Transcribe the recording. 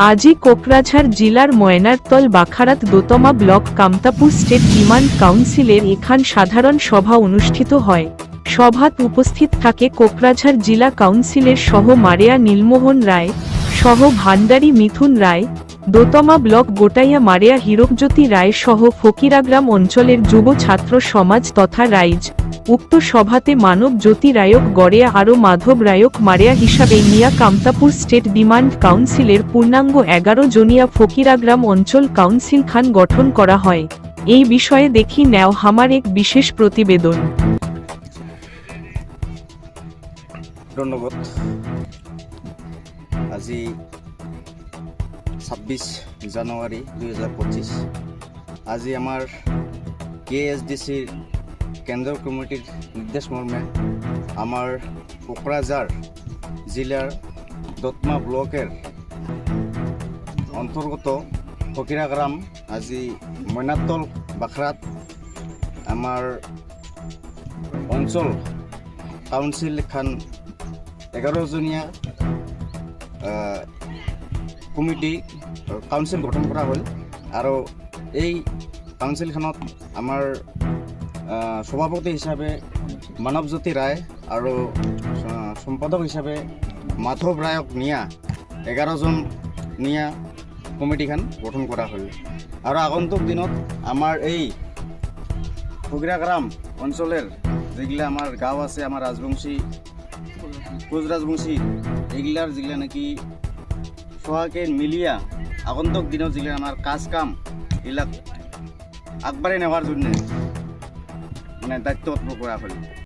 আজই কোকরাঝাড় জেলার ময়নারতল Bakharat Dotma block Kamtapur state demand কাউন্সিলের এখান সাধারণ সভা অনুষ্ঠিত হয়। সভাত উপস্থিত থাকে কোকরাঝাড় জেলা কাউন্সিলের সহ মারিয়া নীলমোহন রায়, সহ ভান্ডারী মিথুন রায়, দোতমা ব্লক গোটাইয়া মারিয়া হীরকজ্যোতি রায় সহ ফকিরাগ্রাম অঞ্চলের যুব ছাত্র সমাজ তথা রাইজ উক্ত সভাতে মানব জ্যোতি রায়ক গড়েয়া আরও মাধব রায়ক মারিয়া হিসাবে নিয়া কামতাপুর স্টেট ডিমান্ড কাউন্সিলের পূর্ণাঙ্গ এগারো জনিয়া ফকিরাগ্রাম অঞ্চল কাউন্সিল খান গঠন করা হয়। এই বিষয়ে দেখি নেও হামার এক বিশেষ প্রতিবেদন। ধন্যবাদ। আজি ছাব্বিছ জানুৱাৰী দুহেজাৰ আজি আমাৰ কে এছ ডি চিৰ কেন্দ্ৰীয় কমিটিৰ নিৰ্দেশ মৰ্মে আমাৰ কোকৰাঝাৰ জিলাৰ দতমা ব্লকের অন্তর্গত ফকিরাগ্রাম, আজি মইনাতল বাখরাত আমার অঞ্চল কাউন্সিল খান এঘাৰজনীয়া কমিটি কাউন্সিল গঠন কৰা হ'ল। আৰু এই কাউন্সিলখনত আমাৰ সভাপতি হিচাপে মানৱজ্যোতি ৰায় আৰু সম্পাদক হিচাপে মাধৱ ৰায়ক নিয়া, এঘাৰজন নিয়া কমিটিখন গঠন কৰা হ'ল। আৰু আগন্তুক দিনত আমাৰ এই ফকিৰাগ্ৰাম অঞ্চলের যেগুলা আমার গাঁও আছে আমার রাজবংশী কোচ রাজবংশী এইগুলার যেগুলা নাকি সহাকে মিলিয়া আগন্তুক দিনত যেগুলা আমার কাজ কাম এইবিলাক আগবাঢ়াই নেওয়ার জন্য মানে দায়িত্ব কৰা হ'ল।